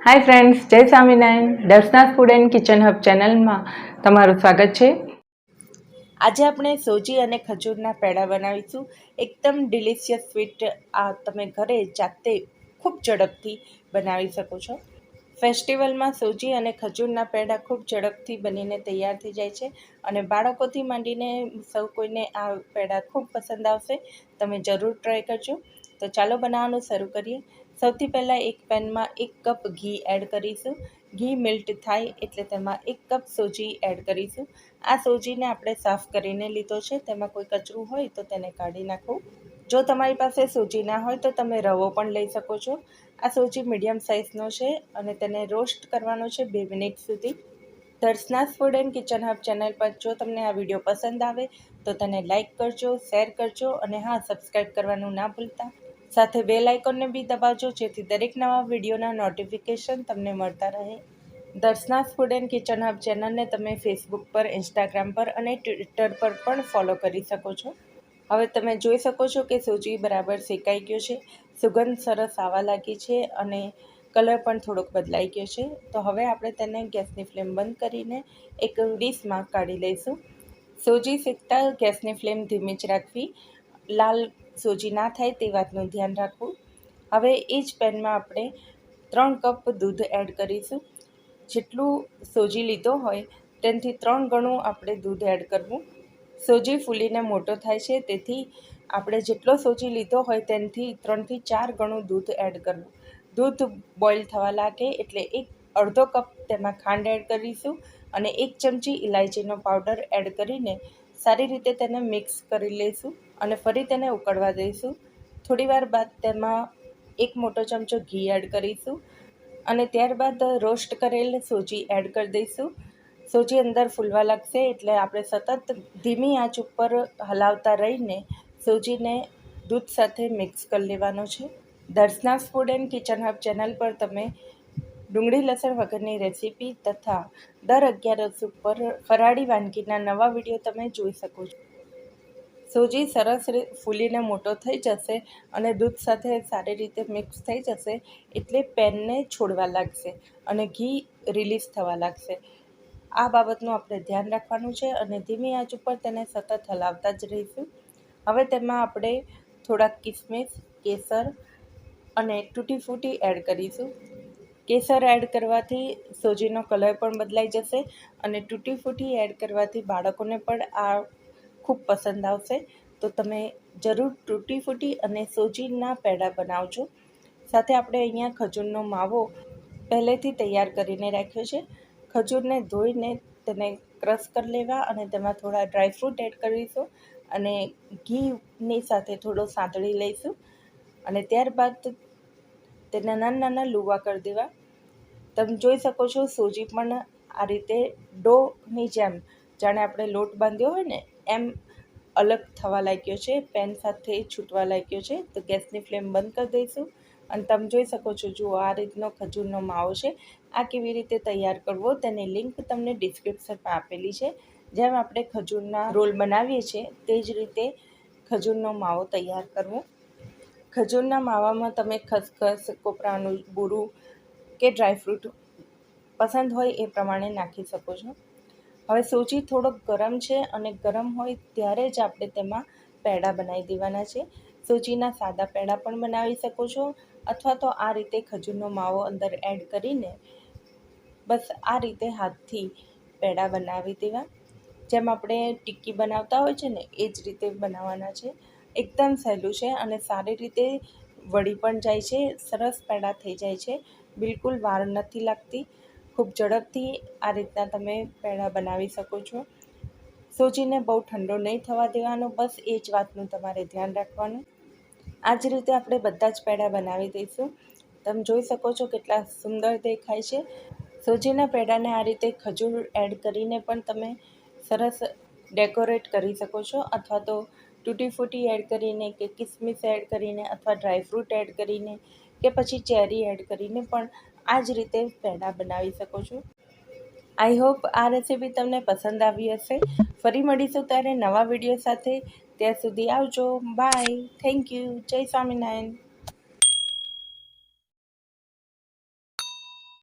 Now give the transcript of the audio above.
Hi friends Jai Swaminarayan. Darshana food and kitchen hub ચેનલમાં તમારું સ્વાગત છે. આજે આપણે સોજી અને ખજૂરના પેડા બનાવીશું. એકદમ ડિલિશિયસ સ્વીટ આ તમે ઘરે જાતે ખૂબ ઝડપથી બનાવી શકો છો. ફેસ્ટિવલમાં સોજી અને ખજૂરના પેડા ખૂબ ઝડપથી બનીને તૈયાર થઈ જાય છે અને બાળકોથી માંડીને સૌ કોઈને આ પેડા ખૂબ પસંદ આવશે. તમે જરૂર ટ્રાય કરજો. તો ચાલો બનાવવાનું શરૂ કરીએ. સૌથી પહેલાં એક પેનમાં એક કપ ઘી એડ કરીશું. ઘી મિલ્ટ થાય એટલે તેમાં એક કપ સોજી એડ કરીશું. આ સોજીને આપણે સાફ કરીને લીધો છે. તેમાં કોઈ કચરું હોય તો તેને કાઢી નાખવું જો તમારી પાસે સોજી ના હોય તો તમે રવો પણ લઈ શકો છો. આ સોજી મીડિયમ સાઇઝનો છે અને તેને રોસ્ટ કરવાનો છે બે મિનિટ સુધી. Darshana's food and kitchen hub channel પર જો તમને આ વીડિયો પસંદ આવે તો તેને લાઇક કરજો, શેર કરજો અને હા સબસ્ક્રાઈબ કરવાનું ના ભૂલતા. સાથે બેલ આઇકોનને બી દબાવજો, જેથી દરેક નવા વિડીયોના નોટિફિકેશન તમને મળતા રહે. દર્શનાથ ફૂડ એન્ડ કિચન હબ ચેનલને તમે ફેસબુક પર ઇન્સ્ટાગ્રામ પર અને ટ્વિટર પર પણ ફોલો કરી શકો છો. હવે તમે જોઈ શકો છો કે સૂજી બરાબર શેકાઈ ગયો છે. સુગંધ સરસ આવવા લાગી છે અને કલર પણ થોડોક બદલાઈ ગયો છે. તો હવે આપણે તેને ગેસની ફ્લેમ બંધ કરીને એક ડીશમાં કાઢી લઈશું. સૂજી શેકતા ગેસની ફ્લેમ ધીમી જ રાખવી. લાલ સોજી ના થાય તે વાતનું ધ્યાન રાખવું. હવે એ જ પેનમાં આપણે ત્રણ કપ દૂધ એડ કરીશું. જેટલું સોજી લીધો હોય તેનાથી ત્રણ ગણું આપણે દૂધ એડ કરવું. સોજી ફૂલીને મોટો થાય છે, તેથી આપણે જેટલો સોજી લીધો હોય તેનાથી ત્રણથી ચાર ગણું દૂધ એડ કરવું. દૂધ બોઇલ થવા લાગે એટલે એક અડધો કપ તેમાં ખાંડ એડ કરીશું અને એક ચમચી ઇલાયચીનો પાવડર એડ કરીને સારી રીતે તેને મિક્સ કરી લઈશું અને ફરી તેને ઉકળવા દઈશું. થોડીવાર બાદ તેમાં એક મોટો ચમચો ઘી એડ કરીશું અને ત્યારબાદ રોસ્ટ કરેલ સોજી એડ કરી દઈશું. સોજી અંદર ફૂલવા લાગશે એટલે આપણે સતત ધીમી આંચ ઉપર હલાવતા રહીને સોજીને દૂધ સાથે મિક્સ કરી લેવાનો છે. Darshana food and kitchen hub channel પર તમે ડુંગળી લસણ વગરની રેસીપી તથા દર અગિયારસ ઉપર ફરાળી વાનગીના નવા વીડિયો તમે જોઈ શકો છો. સોજી સરસ ફૂલીને મોટો થઈ જશે અને દૂધ સાથે સારી રીતે મિક્સ થઈ જશે એટલે પેનને છોડવા લાગશે અને ઘી રિલીઝ થવા લાગશે. આ બાબતનું આપણે ધ્યાન રાખવાનું છે અને ધીમી આંચ ઉપર તેને સતત હલાવતા જ રહીશું. હવે તેમાં આપણે થોડાક કિસમિસ, કેસર અને તૂટી ફૂટી એડ કરીશું. કેસર એડ કરવાથી સોજીનો કલર પણ બદલાઈ જશે અને તૂટી ફૂટી એડ કરવાથી બાળકોને પણ આ ખૂબ પસંદ આવશે, તો તમે જરૂર તૂટી ફૂટી અને સોજીના પેડા બનાવજો. સાથે આપણે અહીંયા ખજૂરનો માવો પહેલેથી તૈયાર કરીને રાખ્યો છે. ખજૂરને ધોઈને તેને ક્રશ કરી લેવા અને તેમાં થોડા ડ્રાયફ્રૂટ એડ કરીશું અને ઘીની સાથે થોડો સાંતળી લઈશું. અને ત્યારબાદ તેના નાના નાના લુવા કરી દેવા. તમે જોઈ શકો છો સોજી પણ આ રીતે ડોની જેમ, જાણે આપણે લોટ બાંધ્યો હોય ને એમ અલગ થવા લાગ્યો છે, પેન સાથે છૂટવા લાગ્યો છે, તો ગેસની ફ્લેમ બંધ કરી દઈશું. અને તમે જોઈ શકો છો, જુઓ આ રીતનો ખજૂરનો માવો છે. આ કેવી રીતે તૈયાર કરવો તેની લિંક તમને ડિસ્ક્રિપ્શનમાં આપેલી છે. જેમ આપણે ખજૂરના રોલ બનાવીએ છીએ, તે જ રીતે ખજૂરનો માવો તૈયાર કરવો. ખજૂરના માવામાં તમે ખસખસ, કોપરાનું બુરું કે ડ્રાયફ્રૂટ પસંદ હોય એ પ્રમાણે નાખી શકો છો. હવે સૂજી થોડોક ગરમ છે અને ગરમ હોય ત્યારે જ આપણે તેમાં પેડા બનાવી દેવાના છે. સૂજીના સાદા પેડા પણ બનાવી શકો છો અથવા તો આ રીતે ખજૂરનો માવો અંદર એડ કરીને બસ આ રીતે હાથથી પેડા બનાવી દેવા. જેમ આપણે ટિક્કી બનાવતા હોય છે ને, એ જ રીતે બનાવવાના છે. એકદમ સહેલું છે અને સારી રીતે વળી પણ જાય છે, સરસ પેડા થઈ જાય છે. બિલકુલ વાર નથી લાગતી. ખૂબ ઝડપથી આ રીતના તમે પેડા બનાવી શકો છો. સોજીને બહુ ઠંડો નહીં થવા દેવાનો, બસ એ જ વાતનું તમારે ધ્યાન રાખવાનું. આ જ રીતે આપણે બધા જ પેડા બનાવી દઈશું. તમે જોઈ શકો છો કેટલા સુંદર દેખાય છે. સોજીના પેડાને આ રીતે ખજૂર એડ કરીને પણ તમે સરસ ડેકોરેટ કરી શકો છો, અથવા તો તૂટી ફૂટી એડ કરીને કે કિસમિસ એડ કરીને, અથવા ડ્રાયફ્રૂટ એડ કરીને કે પછી ચેરી એડ કરીને પણ આ જ રીતે પેંડા બનાવી શકો છો. આઈ હોપ આ રેસીપી તમને પસંદ આવી હશે. ફરી મળીશું ત્યારે નવા વીડિયો સાથે. ત્યાં સુધી આવજો. Bye. Thank you. Jai Swaminarayan.